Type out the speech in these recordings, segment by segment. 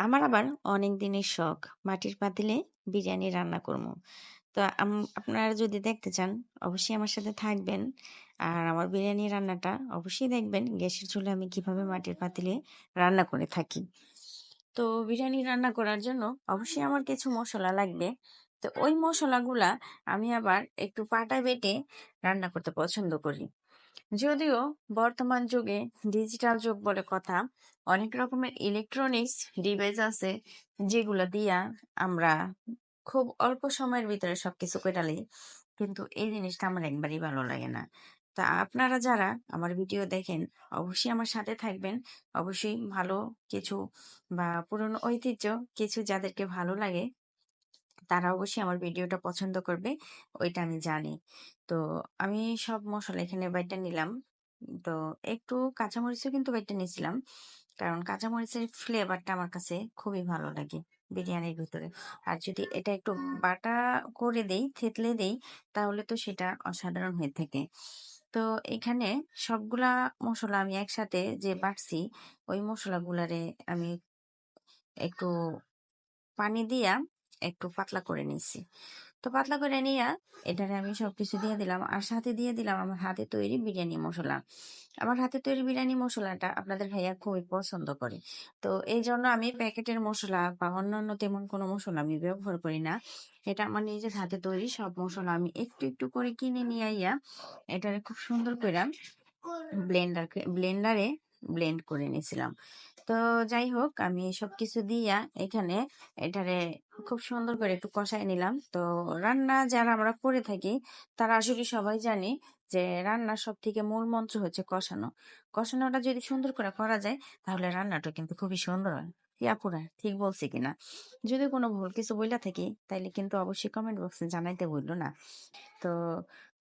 আমার আবার অনেক দিনের শখ মাটির পাতিলে বিরিয়ানি রান্না করব। তো আপনারা যদি দেখতে চান, অবশ্যই আমার সাথে থাকবেন। আর আমার বিরিয়ানি রান্নাটা অবশ্যই দেখবেন, গ্যাসের চুলায় আমি কীভাবে মাটির পাতিলে রান্না করে থাকি। তো বিরিয়ানি রান্না করার জন্য অবশ্যই আমার কিছু মশলা লাগবে। তো ওই মসলাগুলা আমি আবার একটু পাটায় বেটে রান্না করতে পছন্দ করি। যদিও বর্তমান যুগে ডিজিটাল যুগ বলে কথা, অনেক রকমের ইলেকট্রনিক্স ডিভাইস আছে যেগুলো দিয়া আমরা খুব অল্প সময়ের ভিতরে সবকিছু করে লি। কিন্তু এই জিনিসটা আমার একবারই ভালো লাগে না। তা আপনারা যারা আমার ভিডিও দেখেন, অবশ্যই আমার সাথে থাকবেন। অবশ্যই ভালো কিছু বা পুরনো ঐতিহ্য কিছু যাদেরকে ভালো লাগে তারা অবশ্যই আমার ভিডিওটা পছন্দ করবে, ওইটা আমি জানি। তো আমি সব মশলা এখানে বাইটা নিলাম। তো একটু কাঁচামরিচও কিন্তু বাইটা নিয়েছিলাম, কারণ কাঁচামরিচের ফ্লেভারটা আমার কাছে খুবই ভালো লাগে বিরিয়ানির ভিতরে। আর যদি এটা একটু বাটা করে দেই, থেতলে দেই, তাহলে তো সেটা অসাধারণ হয়ে থাকে। তো এখানে সবগুলা মশলা আমি একসাথে যে বাটছি, ওই মশলাগুলারে আমি একটু পানি দিয়া একটু পাতলা করে নিছি তো পাতলা করে নিয়ে এটারে আমি সবকিছু দিয়ে দিলাম। আর সাথে দিয়ে দিলাম আমার হাতে তৈরি বিরিয়ানি মশলা। আমার হাতে তৈরি বিরিয়ানি মশলাটা আপনাদের ভাইয়া খুবই পছন্দ করে। তো এই জন্য আমি প্যাকেটের মশলা বা অন্যান্য তেমন কোনো মশলা আমি ব্যবহার করি না। এটা আমার নিজের হাতে তৈরি সব মশলা আমি একটু একটু করে কিনে নিয়ে আইয়া এটারে খুব সুন্দর করে ব্লেন্ডার ব্লেন্ডারে ব্লেন্ড করে নিয়েছিলাম। তো যাই হোক, আমি সব কিছু দিয়া এখানে এটারে খুব সুন্দর করে একটু কষাই নিলাম। তো রান্না যারা আমরা করে থাকি, তারা আসলে সবাই জানি যে রান্নার সব থেকে মূল মন্ত্র হচ্ছে কষানো। কষানোটা যদি সুন্দর করে করা যায়, তাহলে রান্নাটা কিন্তু খুবই সুন্দর হয়। আপুরা ঠিক বলছি কিনা? যদি কোনো ভুল কিছু বইলা থাকি, তাইলে কিন্তু অবশ্যই কমেন্ট বক্সে জানাইতে বলল না। তো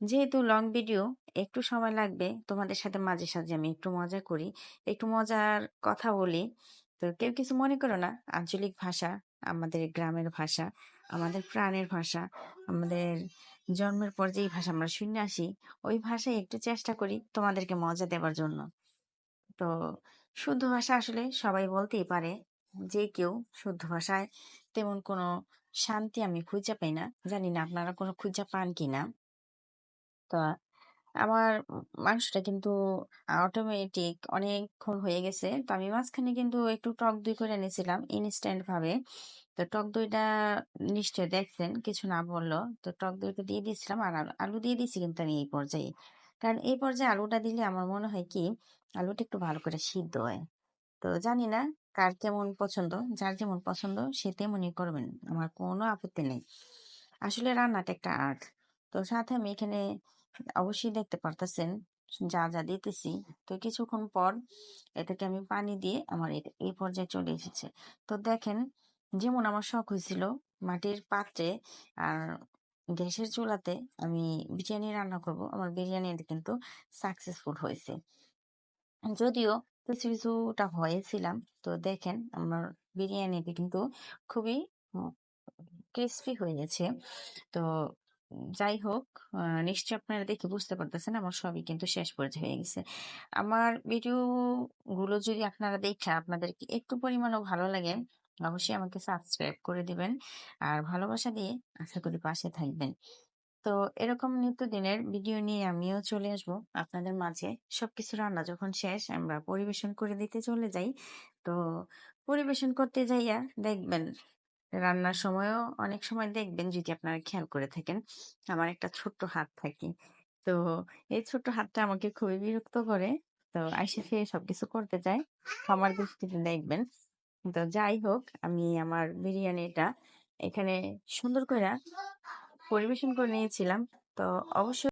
যেহেতু লং ভিডিও একটু সময় লাগবে, তোমাদের সাথে মাঝে সাঝে আমি একটু মজা করি। একটু মজার কথা বলি, তো কেউ কিছু মনে করো না, আঞ্চলিক ভাষা, আমাদের গ্রামের ভাষা, আমাদের প্রাণের ভাষা, আমাদের জন্মের পর যেই ভাষা আমরা শুনে আসি, ওই ভাষায় একটু চেষ্টা করি তোমাদেরকে মজা দেবার জন্য। তো শুদ্ধ ভাষা আসলে সবাই বলতেই পারে যে কেউ শুদ্ধ ভাষায় তেমন কোনো শান্তি আমি খুঁজে পাই না। জানি না আপনারা কোনো খুঁজে পান কি না। তো আমার মাংসটা কিন্তু অটোমেটিক অনেকক্ষণ হয়ে গেছে। তো আমি মাঝখানে কিন্তু একটু টক দই করে এনেছিলাম ইনস্ট্যান্ট ভাবে। তো টক দইটা নিশ্চয় দেখছেন, কিছু না বলল। তো টক দইটা দিয়ে দিয়েছিলাম আর আলু দিয়ে দিয়েছি কিন্তু আমি এই পর্যায়ে। কারণ এই পর্যায়ে আলুটা দিলে আমার মনে হয় কি, আলুটা একটু ভালো করে সিদ্ধ হয়। তো জানি না কার কেমন পছন্দ? যার যেমন পছন্দ, সে তেমনই করবেন। আমার কোনো আপত্তি নেই। আসলে রান্নাটা একটা আর্ট। তো সাথে আমি এখানে অবশ্যই দেখতে পারতেছেন, যা যা দিতেছি। তো কিছুক্ষণ পর এটাকে আমি পানি দিয়ে আমার এই পর্যায়ে চলে এসেছে। তো দেখেন, যেমন আমার শখ হয়েছিল মাটির পাত্রে আর গ্যাসের চুলাতে আমি বিরিয়ানি রান্না করব। আমার বিরিয়ানিটা কিন্তু সাকসেসফুল হয়েছে। যদিও কিছু কিছুটা হয়েছিলাম। তো দেখেন আমার বিরিয়ানিটি কিন্তু খুবই ক্রিস্পি হয়ে গেছে। তো যাই হোক নিশ্চয়ই আপনারা দেখে বুঝতে পারতেছেন আমার সবই কিন্তু শেষ পর্যায়ে হয়ে গেছে। আমার ভিডিও গুলো যদি আপনারা দেখে আপনাদের একটু পরিমাণও ভালো লাগে, অবশ্যই আমাকে সাবস্ক্রাইব করে দিবেন। আর ভালোবাসা দিয়ে আশা করি পাশে থাকবেন। তো এরকম নিত্যদিনের ভিডিও নিয়ে আমিও চলে আসব আপনাদের মাঝে। সবকিছু রান্না যখন শেষ, আমরা পরিবেশন করে দিতে চলে যাই। তো পরিবেশন করতে যাইয়া দেখবেন, রান্নার সময়ও অনেক সময় দেখবেন যদি আপনারা খেয়াল করে থাকেন, আমার একটা ছোট্ট হাত থাকে। তো এই ছোট্ট হাতটা আমাকে খুবই বিরক্ত করে। তো আইসে ফিরে সবকিছু করতে চাই আমার দৃষ্টিতে দেখবেন। তো যাই হোক, আমি আমার বিরিয়ানিটা এখানে সুন্দর করে পরিবেশন করে নিয়েছিলাম। তো অবশ্যই